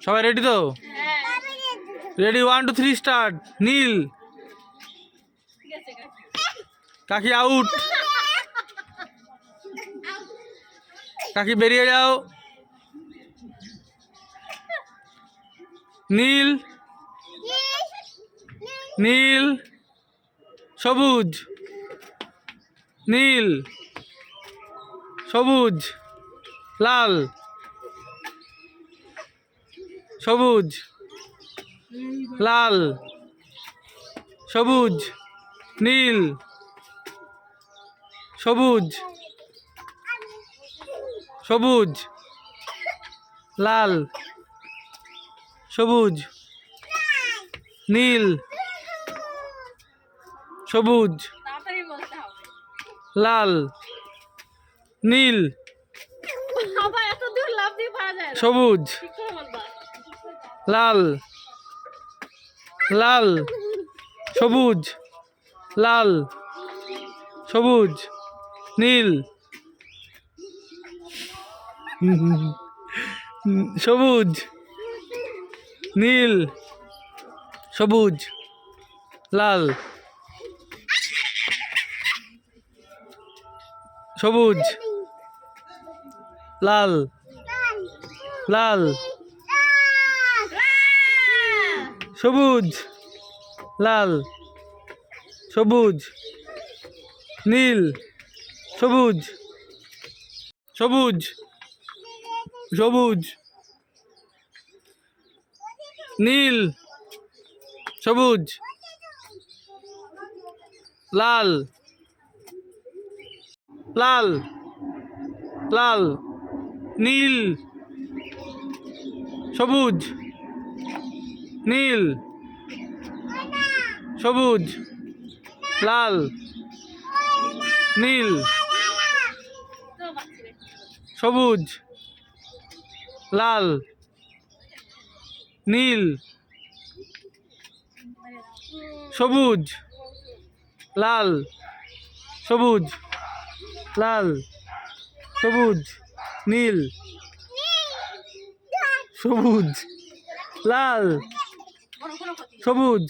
সবাই রেডি তো? Ready one two three start নীল। কাকি আউট কাকি বেরিয়ে যাও। নীল। নীল। সবুজ। নীল। সবুজ। লাল। সবুজ। লাল। সবুজ। নীল। সবুজ। সবুজ। লাল। সবুজ। নীল। সবুজ। লাল। নীল। সবুজ। লাল। লাল। সবুজ। লাল। সবুজ। নীল। সবুজ। নীল। সবুজ। লাল। সবুজ। লাল। লাল। সবুজ লাল সবুজ নীল সবুজ সবুজ সবুজ নীল সবুজ লাল লাল লাল নীল সবুজ নীল। সবুজ। লাল। নীল। সবুজ। লাল। নীল। সবুজ। লাল। সবুজ। লাল। সবুজ। নীল। সবুজ। লাল। সবুজ,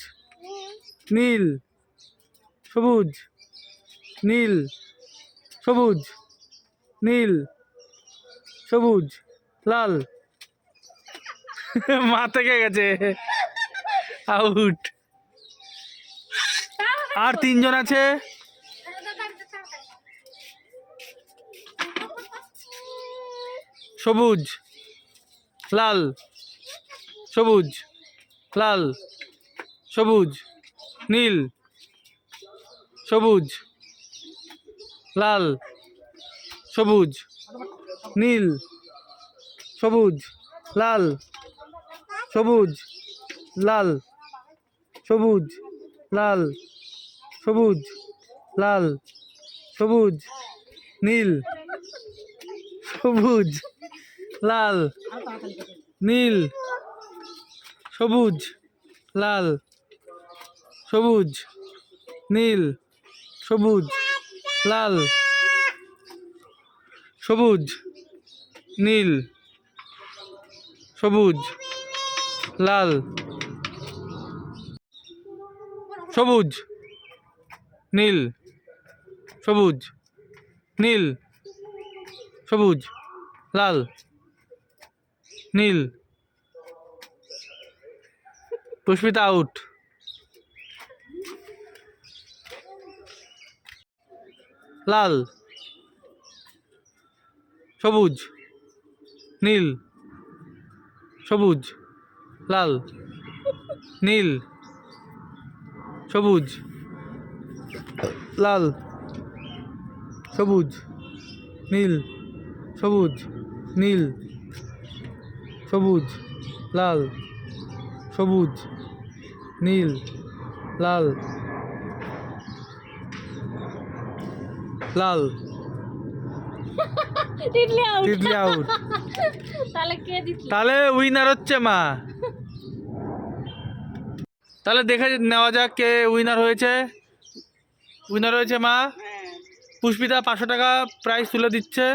নীল সবুজ নীল সবুজ নীল, সবুজ, লাল। মা থেকে গেছে। আউট আর তিনজন আছে? সবুজ, লাল সবুজ, লাল। সবুজ, নীল, সবুজ, লাল, সবুজ, নীল, সবুজ, লাল সবুজ লাল সবুজ লাল সবুজ লাল, সবুজ, নীল, সবুজ, লাল, নীল, সবুজ, লাল সবুজ, নীল, সবুজ, লাল, সবুজ, নীল, সবুজ, লাল, সবুজ, নীল সবুজ নীল, সবুজ, লাল, নীল। পুষ্পিতা আউট লাল, সবুজ, নীল, সবুজ, লাল, নীল, সবুজ, লাল, সবুজ, নীল সবুজ নীল, সবুজ, লাল, সবুজ, নীল, লাল লাল। টিডলি আউট টিডলি আউট তাহলে কে দিতলি তাহলে উইনার হচ্ছে মা। তাহলে দেখে নেওয়া যাক কে উইনার হয়েছে। উইনার হয়েছে মা। পুষ্পিতা পাঁচশো টাকা প্রাইজ তুলে দিচ্ছে।